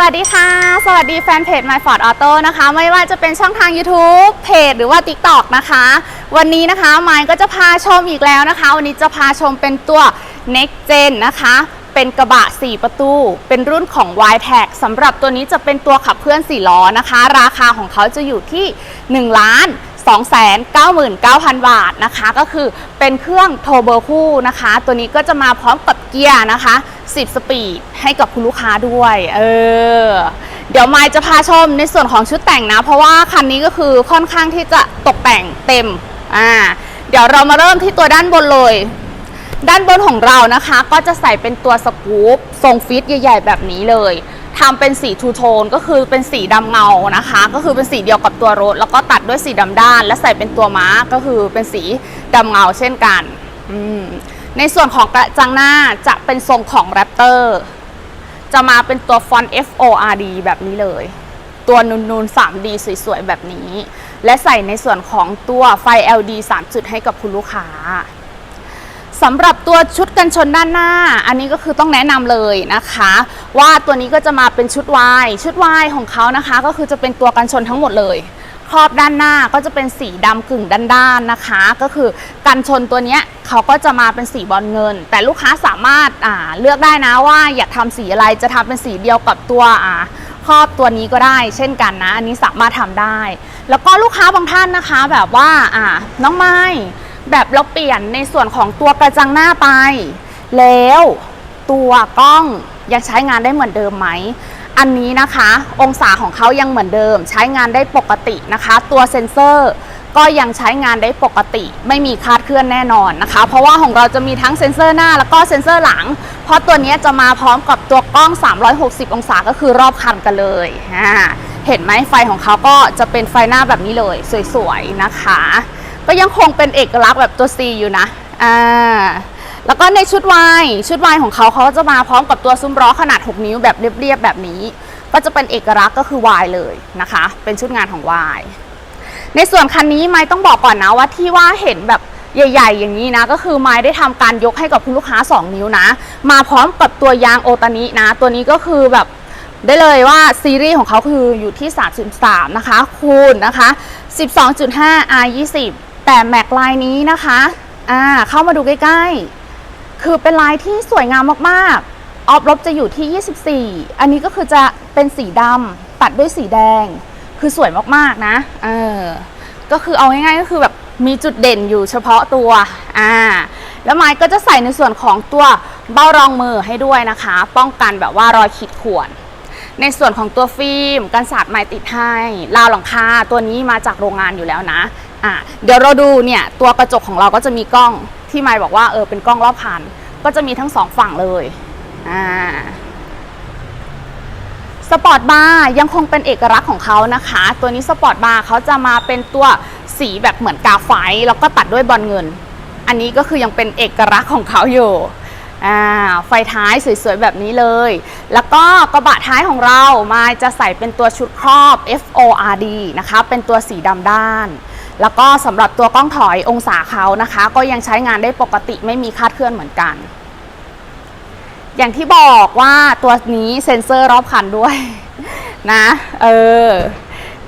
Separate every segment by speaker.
Speaker 1: สวัสดีค่ะ สวัสดีแฟนเพจ My Ford Auto นะคะ ไม่ว่าจะเป็นช่องทาง YouTube เพจหรือว่า TikTok นะคะ วันนี้นะคะไมค์ก็จะพาชมอีกแล้วนะคะ วันนี้จะพาชมเป็นตัว Next Gen นะคะ เป็นกระบะ 4 ประตู เป็นรุ่นของ y t a g สำหรับตัวนี้จะเป็นตัวขับเคลื่อน 4 ล้อนะคะ ราคาของเขาจะอยู่ที่ 1 ล้าน 299,000 บาทนะคะ ก็คือเป็นเครื่องโทเบอร์คู่นะคะ ตัวนี้ก็จะมาพร้อมกับเกียร์นะคะ 10 สปีดให้กับคุณลูกค้าด้วย เออ เดี๋ยวไมค์จะพาชมในส่วนของชุดแต่งนะ เพราะว่าคันนี้ก็คือค่อนข้างที่จะตกแต่งเต็ม อ่า เดี๋ยวเรามาเริ่มที่ตัวด้านบนเลย ด้านบนของเรานะคะ ก็จะใส่เป็นตัวสกู๊ปทรงฟิตใหญ่ ๆ แบบนี้เลย ทำเป็นสีทูโทนก็คือเป็นสีดำเงานะคะ ก็คือเป็นสีเดียวกับตัวรถ แล้วก็ตัดด้วยสีดำด้าน และใส่เป็นตัวม้าก็คือเป็นสีดำเงาเช่นกันในส่วนของกระจังหน้าจะเป็นทรงของแรปเตอร์จะมาเป็นตัวฟอนต์ F O R D แบบนี้เลย ตัวนูนๆ 3D สวยๆ แบบนี้ และใส่ในส่วนของตัวไฟ LD 3 จุดให้กับคุณลูกค้า สำหรับตัวชุดกันชนด้านหน้า อันนี้ก็คือต้องแนะนำเลยนะคะ ว่าตัวนี้ก็จะมาเป็นชุดวายชุดวายของเขานะคะ ก็คือจะเป็นตัวกันชนทั้งหมดเลยครอบด้านหน้าก็จะเป็นสีดำกึ่งด้านๆนะคะ ก็คือกันชนตัวนี้เขาก็จะมาเป็นสีบอลเงิน แต่ลูกค้าสามารถเลือกได้นะว่าอยากทำสีอะไรจะทำเป็นสีเดียวกับตัวครอบตัวนี้ก็ได้ เช่นกันนะ อันนี้สามารถทำได้ แล้วก็ลูกค้าบางท่านนะคะ แบบว่าอ่าน้องไม้ แบบเราเปลี่ยนในส่วนของตัวกระจังหน้าไป แล้วตัวกล้องยังใช้งานได้เหมือนเดิมไหม อันนี้นะคะ องศาของเขายังเหมือนเดิม ใช้งานได้ปกตินะคะ ตัวเซ็นเซอร์ก็ยังใช้งานได้ปกติ ไม่มีคลาดเคลื่อนแน่นอนนะคะ เพราะว่าของเราจะมีทั้งเซ็นเซอร์หน้าแล้วก็เซ็นเซอร์หลัง เพราะตัวนี้จะมาพร้อมกับตัวกล้อง 360 องศาก็คือรอบคันกันเลยเห็นไหมไฟของเขาก็จะเป็นไฟหน้าแบบนี้เลย สวยๆนะคะ ก็ยังคงเป็นเอกลักษณ์แบบตัว C อยู่นะอ่าแล้วก็ในชุดวายชุดวายของเขาเขาจะมาพร้อมกับตัวซุ้มล้อขนาด 6 นิ้วแบบเรียบๆแบบนี้ ก็จะเป็นเอกลักษณ์ก็คือวายเลยนะคะ เป็นชุดงานของวายในส่วนคันนี้ไม้ต้องบอกก่อนนะว่าที่ว่าเห็นแบบใหญ่ ๆ อย่างนี้นะ ก็คือไม้ได้ทำการยกให้กับคุณลูกค้า 2 นิ้วนะ มาพร้อมกับตัวยางโอตานินะ ตัวนี้ก็คือแบบได้เลยว่าซีรีส์ของเขาคืออยู่ที่ 33 นะคะ คูณนะคะ 12.5 R 20 แต่แม็กลายนี้นะคะอ่าเข้ามาดูใกล้ๆ คือเป็นลายที่สวยงามมากๆ ออฟลบจะอยู่ที่ 24 อันนี้ก็คือจะเป็นสีดำตัดด้วยสีแดง คือสวยมากๆนะเออก็คือเอาง่ายๆก็คือแบบมีจุดเด่นอยู่เฉพาะตัวอ่าแล้วไม้ก็จะใส่ในส่วนของตัวเบ้ารองมือให้ด้วยนะคะ ป้องกันแบบว่ารอยขีดข่วน ในส่วนของตัวฟิล์มกันสาดไม้ติดให้ราวหลังคาตัวนี้มาจากโรงงานอยู่แล้วนะ อะเดี๋ยวเราดูเนี่ยตัวกระจกของเราก็จะมีกล้องที่ไม้บอกว่าเออเป็นกล้องรอบคัน ก็จะมีทั้งสองฝั่งเลยอ่าสปอร์ตบาร์ยังคงเป็นเอกลักษณ์ของเขานะคะ ตัวนี้สปอร์ตบาร์เขาจะมาเป็นตัวสีแบบเหมือนกาไฟแล้วก็ตัดด้วยบอลเงิน อันนี้ก็คือยังเป็นเอกลักษณ์ของเขาอยู่อ่าไฟท้ายสวยๆ แบบนี้เลย แล้วก็กระบะท้ายของเรามาจะใส่เป็นตัวชุดครอบ FORD นะคะ เป็นตัวสีดำด้าน แล้วก็สำหรับตัวกล้องถอยองศาเขานะคะ ก็ยังใช้งานได้ปกติไม่มีคาดเคลื่อนเหมือนกัน อย่างที่บอกว่าตัวนี้เซ็นเซอร์รอบคันด้วยนะเออ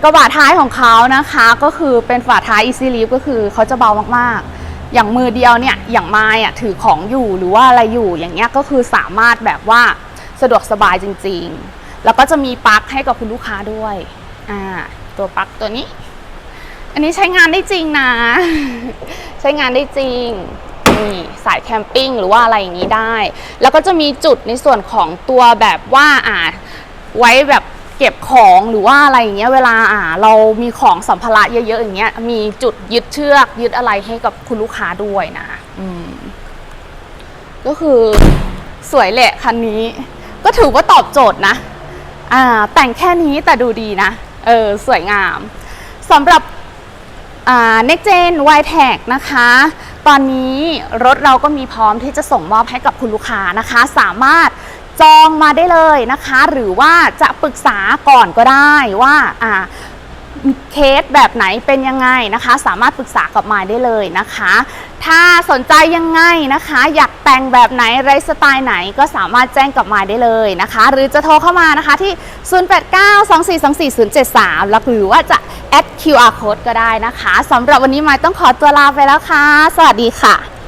Speaker 1: กระบะท้ายของเขานะคะก็คือเป็นฝาท้าย Easy Lift ก็คือเขาจะเบามากๆ อย่างมือเดียวเนี่ยอย่างไม้อะถือของอยู่หรือว่าอะไรอยู่อย่างเงี้ยก็คือสามารถแบบว่าสะดวกสบายจริงๆ แล้วก็จะมีปลั๊กให้กับคุณลูกค้าด้วยอ่าตัวปลั๊กตัวนี้ อันนี้ใช้งานได้จริงนะ ใช้งานได้จริงนี่สายแคมปิ้งหรือว่าอะไรอย่างนี้ได้ แล้วก็จะมีจุดในส่วนของตัวแบบว่าอ่าไว้แบบเก็บของหรือว่าอะไรอย่างเงี้ยเวลาอ่าเรามีของสัมภาระเยอะๆอย่างเงี้ยมีจุดยึดเชือกยึดอะไรให้กับคุณลูกค้าด้วยนะอืมก็คือสวยแหละคันนี้ ก็ถือว่าตอบโจทย์นะ อ่า แต่งแค่นี้แต่ดูดีนะ เออ สวยงามสำหรับ อ่า Next Gen y t a g นะคะ ตอนนี้รถเราก็มีพร้อมที่จะส่งมอบให้กับคุณลูกค้านะคะ สามารถจองมาได้เลยนะคะ หรือว่าจะปรึกษาก่อนก็ได้ว่าอ่า เคสแบบไหนเป็นยังไงนะคะ สามารถปรึกษากับมายได้เลยนะคะ ถ้าสนใจยังไงนะคะ อยากแต่งแบบไหนไรสไตล์ไหนก็สามารถแจ้งกับมายได้เลยนะคะ หรือจะโทรเข้ามานะคะที่ 0892424073แล้วหรือว่าจะแอด QR code ก็ได้นะคะสำหรับวันนี้มายต้องขอตัวลาไปแล้วค่ะ สวัสดีค่ะ